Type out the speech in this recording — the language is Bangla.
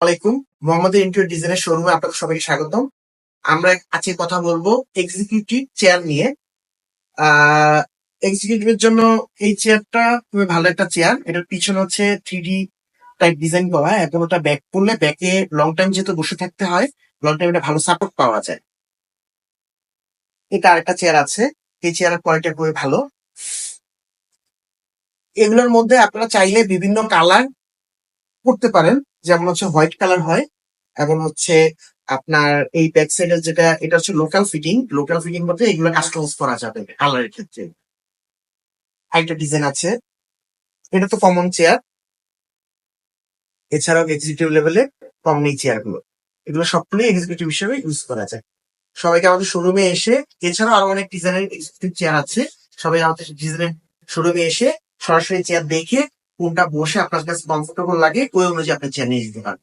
আলাইকুম। মোহাম্মদ ইন্টারিয়র ডিজাইনের শোরুমে আপনাদের সবাইকে স্বাগতম। আমরা আজকে কথা বলব এক্সিকিউটিভ চেয়ার নিয়ে। এক্সিকিউটিভের জন্য এই চেয়ারটা খুবই ভালো একটা চেয়ার এটার পিছনে হচ্ছে থ্রি টাইপ ডিজাইন করা। এবং ওটা ব্যাক করলে ব্যাকে লং টাইম যেহেতু বসে থাকতে হয় লং টাইম এটা ভালো সাপোর্ট পাওয়া যায়। এটা আরেকটা চেয়ার আছে। এই চেয়ারের কোয়ালিটি খুবই ভালো। এগুলোর মধ্যে আপনারা চাইলে বিভিন্ন কালার করতে পারেন। যেমন হচ্ছে হোয়াইট কালার হয়, এবং হচ্ছে আপনার এই ব্যাক সাইডের যেটা, এটা হচ্ছে লোকাল ফিটিং লোকাল ফিটিং বলতে এগুলো কাস্টমাইজ করা যাবে কালারের ক্ষেত্রে। আরেকটা ডিজাইন আছে, এটা তো কমন চেয়ার এছাড়াও এক্সিকিউটিভ লেভেলে কমন এই চেয়ারগুলো। এগুলো সবগুলোই এক্সিকিউটিভ হিসেবে ইউজ করা যায়। সবাইকে আমাদের শোরুমে এসে, এছাড়াও আরও অনেক ডিজাইনের এক্সিকিউটিভ চেয়ার আছে, সবাই আমাদের ডিজাইনের শোরুমে এসে সরাসরি চেয়ার দেখে কোনটা বসে আপনার কাছে কমফোর্টেবল লাগে ওই অনুযায়ী আপনি চেয়ার নিয়ে যেতে পারেন